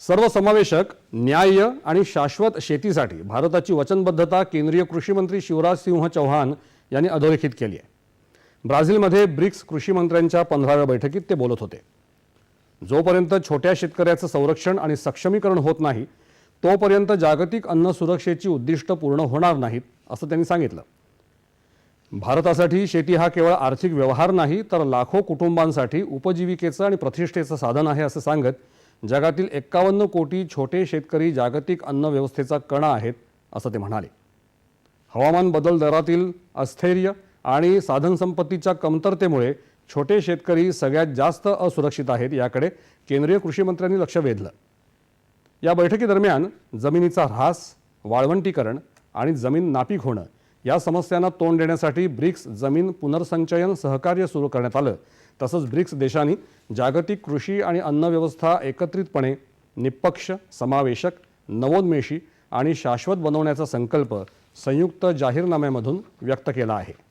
सर्वसमावेशक न्याय्य आणि शाश्वत शेतीसाठी भारताची वचनबद्धता केंद्रीय कृषी मंत्री शिवराज सिंह चौहान यांनी अधोरेखित केली आहे. ब्राझीलमध्ये ब्रिक्स कृषी मंत्र्यांच्या पंधराव्या बैठकीत ते बोलत होते. जोपर्यंत छोट्या शेतकऱ्याचं संरक्षण आणि सक्षमीकरण होत नाही तोपर्यंत जागतिक अन्न सुरक्षेची उद्दिष्ट पूर्ण होणार नाहीत असं त्यांनी सांगितलं. भारतासाठी शेती हा केवळ आर्थिक व्यवहार नाही तर लाखो कुटुंबांसाठी उपजीविकेचं आणि प्रतिष्ठेचं साधन आहे असं सांगत जगातील एक्कावन्न कोटी छोटे शेतकरी जागतिक अन्न व्यवस्थेचा कणा आहेत असं ते म्हणाले. हवामान बदल दरातील अस्थैर्य आणि साधनसंपत्तीच्या कमतरतेमुळे छोटे शेतकरी सगळ्यात जास्त असुरक्षित आहेत याकडे केंद्रीय कृषी मंत्र्यांनी लक्ष वेधलं. या बैठकीदरम्यान जमिनीचा ऱ्हास वाळवंटीकरण आणि जमीन नापीक होणं या समस्यांना तोंड देण्यासाठी ब्रिक्स जमीन पुनर्संचयन सहकार्य सुरू करण्यात आलं. तसंच ब्रिक्स देशांनी जागतिक कृषी आणि अन्नव्यवस्था एकत्रितपणे निष्पक्ष समावेशक नवोन्मेषी आणि शाश्वत बनवण्याचा संकल्प संयुक्त जाहीरनाम्यामधून व्यक्त केला आहे.